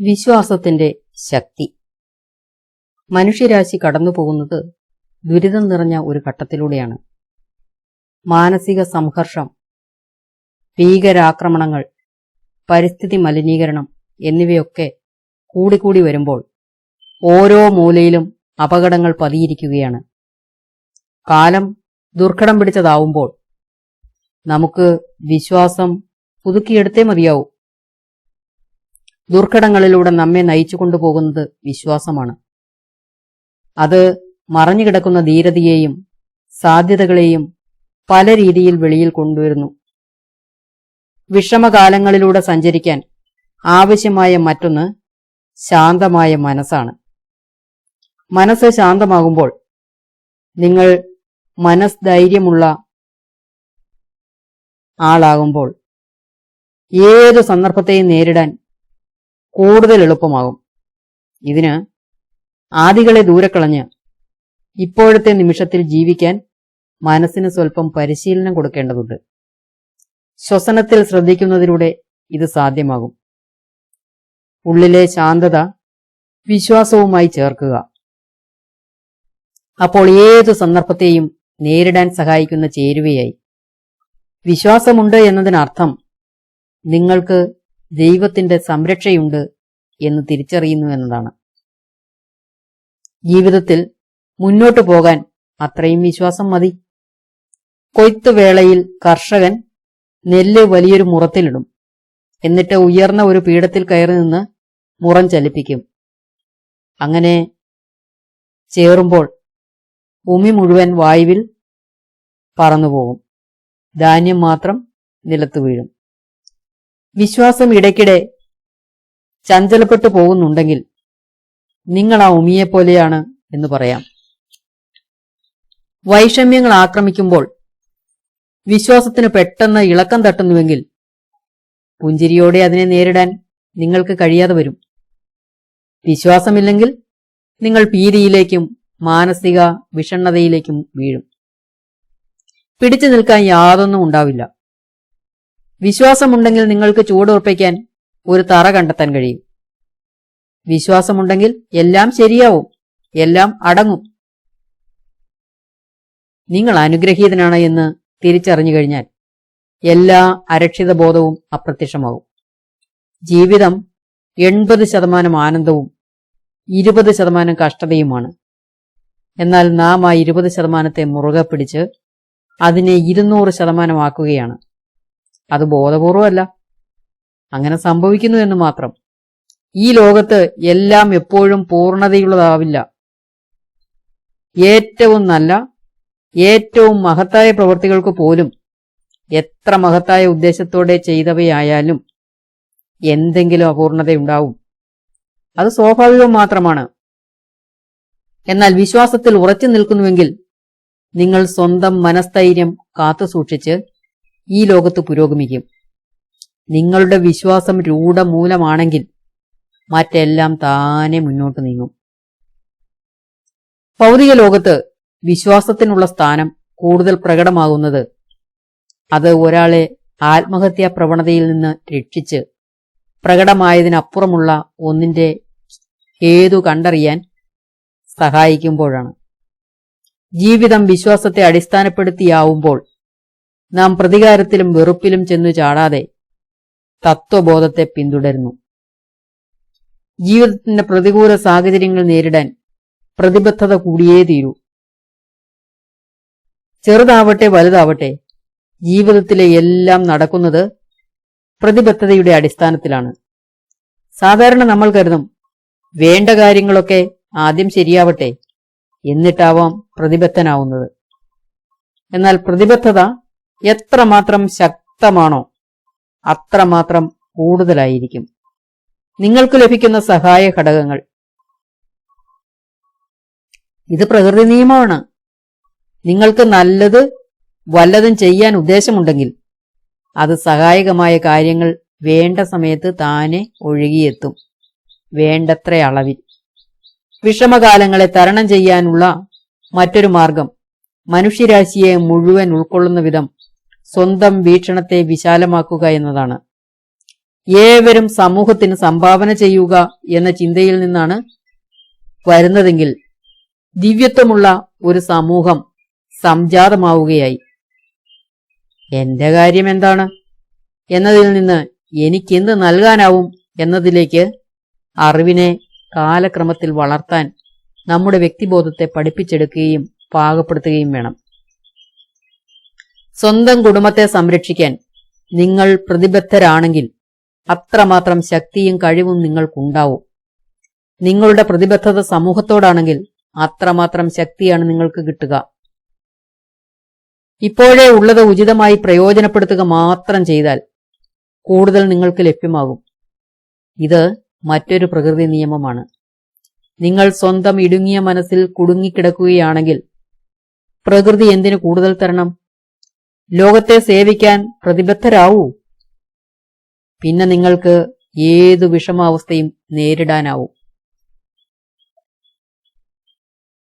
വിശ്വാസത്തിന്റെ ശക്തി. മനുഷ്യരാശി കടന്നുപോകുന്നത് ദുരിതം നിറഞ്ഞ ഒരു ഘട്ടത്തിലൂടെയാണ്. മാനസിക സംഘർഷം ഭീകരാക്രമണങ്ങൾ പരിസ്ഥിതി മലിനീകരണം എന്നിവയൊക്കെ കൂടിക്കൂടി വരുമ്പോൾ ഓരോ മൂലയിലും അപകടങ്ങൾ പതിയിരിക്കുകയാണ്. കാലം ദുർഘടം പിടിച്ചതാവുമ്പോൾ നമുക്ക് വിശ്വാസം പുതുക്കിയെടുത്തേ മതിയാവൂ. ദുർഘടങ്ങളിലൂടെ നമ്മെ നയിച്ചു കൊണ്ടുപോകുന്നത് വിശ്വാസമാണ്. അത് മറഞ്ഞുകിടക്കുന്ന ധീരതയെയും സാധ്യതകളെയും പല രീതിയിൽ വെളിയിൽ കൊണ്ടുവരുന്നു. വിഷമകാലങ്ങളിലൂടെ സഞ്ചരിക്കാൻ ആവശ്യമായ മറ്റൊന്ന് ശാന്തമായ മനസ്സാണ്. മനസ്സ് ശാന്തമാകുമ്പോൾ നിങ്ങൾ മനസ്ധൈര്യമുള്ള ആളാകുമ്പോൾ ഏതു സന്ദർഭത്തെയും നേരിടാൻ കൂടുതൽ എളുപ്പമാകും. ഇതിന് ആദികളെ ദൂരക്കളഞ്ഞ് ഇപ്പോഴത്തെ നിമിഷത്തിൽ ജീവിക്കാൻ മനസ്സിന് സ്വല്പം പരിശീലനം കൊടുക്കേണ്ടതുണ്ട്. ശ്വസനത്തിൽ ശ്രദ്ധിക്കുന്നതിലൂടെ ഇത് സാധ്യമാകും. ഉള്ളിലെ ശാന്തത വിശ്വാസവുമായി ചേർക്കുക. അപ്പോൾ ഏതു സന്ദർഭത്തെയും നേരിടാൻ സഹായിക്കുന്ന ചേരുവയായി. വിശ്വാസമുണ്ട് എന്നതിനർത്ഥം നിങ്ങൾക്ക് ദൈവത്തിന്റെ സംരക്ഷയുണ്ട് എന്ന് തിരിച്ചറിയുന്നു എന്നതാണ്. ജീവിതത്തിൽ മുന്നോട്ടു പോകാൻ അത്രയും വിശ്വാസം മതി. കൊയ്ത്തുവേളയിൽ കർഷകൻ നെല്ല് വലിയൊരു മുറത്തിലിടും. എന്നിട്ട് ഉയർന്ന ഒരു പീഠത്തിൽ കയറി നിന്ന് മുറം ചലിപ്പിക്കും. അങ്ങനെ ചേറുമ്പോൾ ഭൂമി മുഴുവൻ വായുവിൽ പറന്നുപോകും ധാന്യം മാത്രം നിലത്തു വീഴും. വിശ്വാസം ഇടയ്ക്കിടെ ചഞ്ചലപ്പെട്ടു പോകുന്നുണ്ടെങ്കിൽ നിങ്ങൾ ആ ഉമിയെപ്പോലെയാണ് എന്ന് പറയാം. വൈഷമ്യങ്ങൾ ആക്രമിക്കുമ്പോൾ വിശ്വാസത്തിന് പെട്ടെന്ന് ഇളക്കം തട്ടുന്നുവെങ്കിൽ പുഞ്ചിരിയോടെ അതിനെ നേരിടാൻ നിങ്ങൾക്ക് കഴിയാതെ വരും. വിശ്വാസമില്ലെങ്കിൽ നിങ്ങൾ ഭീതിയിലേക്കും മാനസിക വിഷണ്ണതയിലേക്കും വീഴും. പിടിച്ചു നിൽക്കാൻ യാതൊന്നും ഉണ്ടാവില്ല. വിശ്വാസമുണ്ടെങ്കിൽ നിങ്ങൾക്ക് ചൂടുറപ്പിക്കാൻ ഒരു തറ കണ്ടെത്താൻ കഴിയും. വിശ്വാസമുണ്ടെങ്കിൽ എല്ലാം ശരിയാവും. എല്ലാം അടങ്ങും. നിങ്ങൾ അനുഗ്രഹീതനാണ് എന്ന് തിരിച്ചറിഞ്ഞു കഴിഞ്ഞാൽ എല്ലാ അരക്ഷിത ബോധവും അപ്രത്യക്ഷമാകും ജീവിതം എൺപത് ശതമാനം ആനന്ദവും ഇരുപത് ശതമാനം കഷ്ടതയുമാണ്. എന്നാൽ നാം ആ ഇരുപത് ശതമാനത്തെ മുറുകെ പിടിച്ച് അതിനെ ഇരുന്നൂറ് ശതമാനമാക്കുകയാണ്. അത് ബോധപൂർവമല്ല. അങ്ങനെ സംഭവിക്കുന്നു എന്ന് മാത്രം. ഈ ലോകത്ത് എല്ലാം എപ്പോഴും പൂർണതയുള്ളതാവില്ല. ഏറ്റവും നല്ല ഏറ്റവും മഹത്തായ പ്രവൃത്തികൾക്ക് പോലും എത്ര മഹത്തായ ഉദ്ദേശത്തോടെ ചെയ്തവയായാലും എന്തെങ്കിലും അപൂർണതയുണ്ടാവും. അത് സ്വാഭാവികം മാത്രമാണ്. എന്നാൽ വിശ്വാസത്തിൽ ഉറച്ചു നിൽക്കുന്നുവെങ്കിൽ നിങ്ങൾ സ്വന്തം മനസ്ഥൈര്യം കാത്തുസൂക്ഷിച്ച് ഈ ലോകത്ത് പുരോഗമിക്കും. നിങ്ങളുടെ വിശ്വാസം രൂഢമൂലമാണെങ്കിൽ മറ്റെല്ലാം താനെ മുന്നോട്ട് നീങ്ങും. ഭൗതിക ലോകത്ത് വിശ്വാസത്തിനുള്ള സ്ഥാനം കൂടുതൽ പ്രകടമാകുന്നത് അത് ഒരാളെ ആത്മഹത്യാ പ്രവണതയിൽ നിന്ന് രക്ഷിച്ച് പ്രകടമായതിനപ്പുറമുള്ള ഒന്നിന്റെ ഏതു കണ്ടറിയാൻ സഹായിക്കുമ്പോഴാണ്. ജീവിതം വിശ്വാസത്തെ അടിസ്ഥാനപ്പെടുത്തിയാവുമ്പോൾ നാം പ്രതികാരത്തിലും വെറുപ്പിലും ചെന്നു ചാടാതെ തത്വബോധത്തെ പിന്തുടരുന്നു. ജീവിതത്തിന്റെ പ്രതികൂല സാഹചര്യങ്ങൾ നേരിടാൻ പ്രതിബദ്ധത കൂടിയേ തീരൂ. ചെറുതാവട്ടെ വലുതാവട്ടെ ജീവിതത്തിലെ എല്ലാം നടക്കുന്നത് പ്രതിബദ്ധതയുടെ അടിസ്ഥാനത്തിലാണ്. സാധാരണ നമ്മൾ കരുതും വേണ്ട കാര്യങ്ങളൊക്കെ ആദ്യം ശരിയാവട്ടെ എന്നിട്ടാവാം പ്രതിബദ്ധനാവുന്നത്. എന്നാൽ പ്രതിബദ്ധത എത്രമാത്രം ശക്തമാണോ അത്രമാത്രം കൂടുതലായിരിക്കും. നിങ്ങൾക്ക് ലഭിക്കുന്ന സഹായ ഘടകങ്ങൾ. ഇത് പ്രകൃതി നിയമമാണ്. നിങ്ങൾക്ക് നല്ലത് വല്ലതും ചെയ്യാൻ ഉദ്ദേശമുണ്ടെങ്കിൽ അത് സഹായകമായ കാര്യങ്ങൾ വേണ്ട സമയത്ത് താനെ ഒഴുകിയെത്തും. വേണ്ടത്ര അളവിൽ. വിഷമകാലങ്ങളെ തരണം ചെയ്യാനുള്ള മറ്റൊരു മാർഗം മനുഷ്യരാശിയെ മുഴുവൻ ഉൾക്കൊള്ളുന്ന വിധം സ്വന്തം വീക്ഷണത്തെ വിശാലമാക്കുക എന്നതാണ്. ഏവരും സമൂഹത്തിന് സംഭാവന ചെയ്യുക എന്ന ചിന്തയിൽ നിന്നാണ് വരുന്നതെങ്കിൽ ദിവ്യത്വമുള്ള ഒരു സമൂഹം സംജാതമാവുകയായി. എന്റെ കാര്യം എന്താണ്? എന്നതിൽ നിന്ന് എനിക്കെന്ത് നൽകാനാവും എന്നതിലേക്ക് അറിവിനെ കാലക്രമത്തിൽ വളർത്താൻ നമ്മുടെ വ്യക്തിബോധത്തെ പഠിപ്പിച്ചെടുക്കുകയും പാകപ്പെടുത്തുകയും വേണം. സ്വന്തം കുടുംബത്തെ സംരക്ഷിക്കാൻ നിങ്ങൾ പ്രതിബദ്ധരാണെങ്കിൽ അത്രമാത്രം ശക്തിയും കഴിവും നിങ്ങൾക്കുണ്ടാവും. നിങ്ങളുടെ പ്രതിബദ്ധത സമൂഹത്തോടാണെങ്കിൽ അത്രമാത്രം ശക്തിയാണ് നിങ്ങൾക്ക് കിട്ടുക. ഇപ്പോഴേ ഉള്ളത് ഉചിതമായി പ്രയോജനപ്പെടുത്തുക മാത്രം ചെയ്താൽ കൂടുതൽ നിങ്ങൾക്ക് ലഭ്യമാകും ഇത് മറ്റൊരു പ്രകൃതി നിയമമാണ്. നിങ്ങൾ സ്വന്തം ഇടുങ്ങിയ മനസ്സിൽ കുടുങ്ങിക്കിടക്കുകയാണെങ്കിൽ പ്രകൃതി എന്തിനു കൂടുതൽ തരണം? ലോകത്തെ സേവിക്കാൻ പ്രതിബദ്ധരാവൂ. പിന്നെ നിങ്ങൾക്ക് ഏതു വിഷമാവസ്ഥയും നേരിടാനാവും.